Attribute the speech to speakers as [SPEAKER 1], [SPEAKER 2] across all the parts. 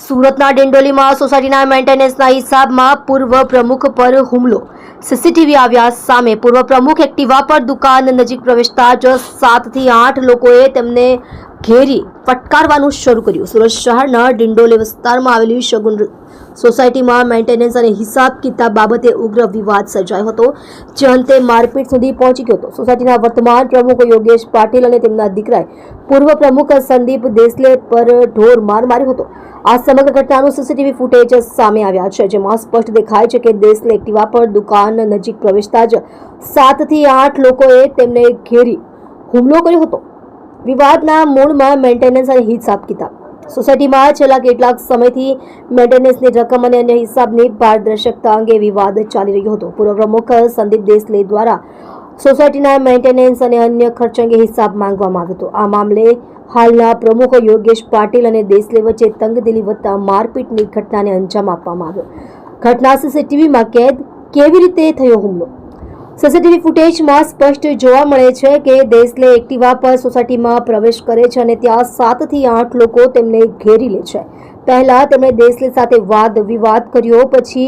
[SPEAKER 1] સુરતના ડેન્ડોલીમાં સોસાયટીના મેન્ટેનન્સના હિસાબમાં પૂર્વ પ્રમુખ પર હુમલો. સીસીટીવી આવ્યા સામે પૂર્વ પ્રમુખ એક્ટિવા પર દુકાન નજીક પ્રવેશતા જ સાતથી આઠ લોકોએ તેમને ઘેરી ફટકારવાનું શરૂ કર્યું. સુરત શહેરના ડિંડોલી વિસ્તારમાં આવેલી શગુન સોસાયટીમાં મેન્ટેનન્સ અને હિસાબ કિતાબ બાબતે ઉગ્ર વિવાદ સર્જાયો હતો, જે અંતે મારપીટ સુધી પહોંચી ગયો હતો. સોસાયટીના વર્તમાન પ્રમુખ યોગેશ પાટીલ અને તેમના દીકરાએ પૂર્વ પ્રમુખ સંદીપ દેસલે પર ઢોર માર માર્યો હતો. આ સમગ્ર ઘટનાનું સીસીટીવી ફૂટેજ સામે આવ્યા છે, જેમાં સ્પષ્ટ દેખાય છે કે દેસલે એક્ટિવા પર દુકાન નજીક પ્રવેશતા જ સાતથી આઠ લોકોએ તેમને ઘેરી હુમલો કર્યો હતો. વિવાદના મૂળમાં મેન્ટેનન્સ અને હિસાબ કિતાબ સોસાયટીમાં છેલ્લા કેટલાક સમયથી મેન્ટેનન્સની રકમ અને અન્ય હિસાબની પારદર્શકતા અંગે વિવાદ ચાલી રહ્યો હતો. પૂર્વ પ્રમુખ સંદીપ દેસલે દ્વારા સોસાયટીના મેન્ટેનન્સ અને અન્ય ખર્ચ અંગે હિસાબ માંગવામાં આવ્યો હતો. આ મામલે હાલના પ્રમુખ યોગેશ પાટીલ અને દેસલે વચ્ચે તંગદિલી વધતા મારપીટની ઘટનાને અંજામ આપવામાં આવ્યો. ઘટના સીસીટીવીમાં કેદ, કેવી રીતે થયો હુમલો? સીસીટીવી ફૂટેજમાં સ્પષ્ટ જોવા મળે છે કે દેસલે એક્ટિવા પર સોસાયટીમાં પ્રવેશ કરે છે અને ત્યાં સાતથી આઠ લોકો તેમને ઘેરી લે છે. પહેલાં તેમણે દેસલે સાથે વાદ વિવાદ કર્યો, પછી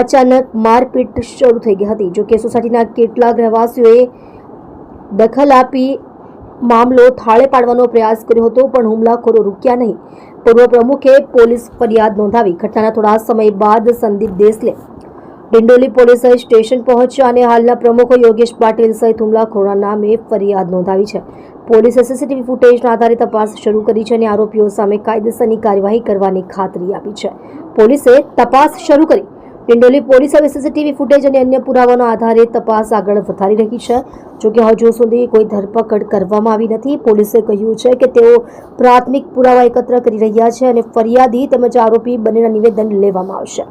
[SPEAKER 1] અચાનક મારપીટ શરૂ થઈ ગઈ હતી. જોકે સોસાયટીના કેટલાક રહેવાસીઓએ દખલ આપી મામલો થાળે પાડવાનો પ્રયાસ કર્યો હતો, પણ હુમલાખોરો રૂક્યા નહીં. પૂર્વ પ્રમુખે પોલીસ ફરિયાદ નોંધાવી. ઘટનાના થોડા સમય બાદ સંદીપ દેસલે ડિંડોલી પોલીસ સ્ટેશન પહોંચ્યા અને હાલના પ્રમુખ યોગેશ પાટીલ સહિત હુમલાખોરના નામે ફરિયાદ નોંધાવી છે. પોલીસે સીસીટીવી ફૂટેજના આધારે તપાસ શરૂ કરી છે અને આરોપીઓ સામે કાયદેસરની કાર્યવાહી કરવાની ખાતરી આપી છે. પોલીસે તપાસ શરૂ કરી. ડિંડોલી પોલીસ હવે સીસીટીવી ફૂટેજ અને અન્ય પુરાવાના આધારે તપાસ આગળ વધારી રહી છે. જોકે હજુ સુધી કોઈ ધરપકડ કરવામાં આવી નથી. પોલીસે કહ્યું છે કે તેઓ પ્રાથમિક પુરાવા એકત્ર કરી રહ્યા છે અને ફરિયાદી તેમજ આરોપી બંનેના નિવેદન લેવામાં આવશે.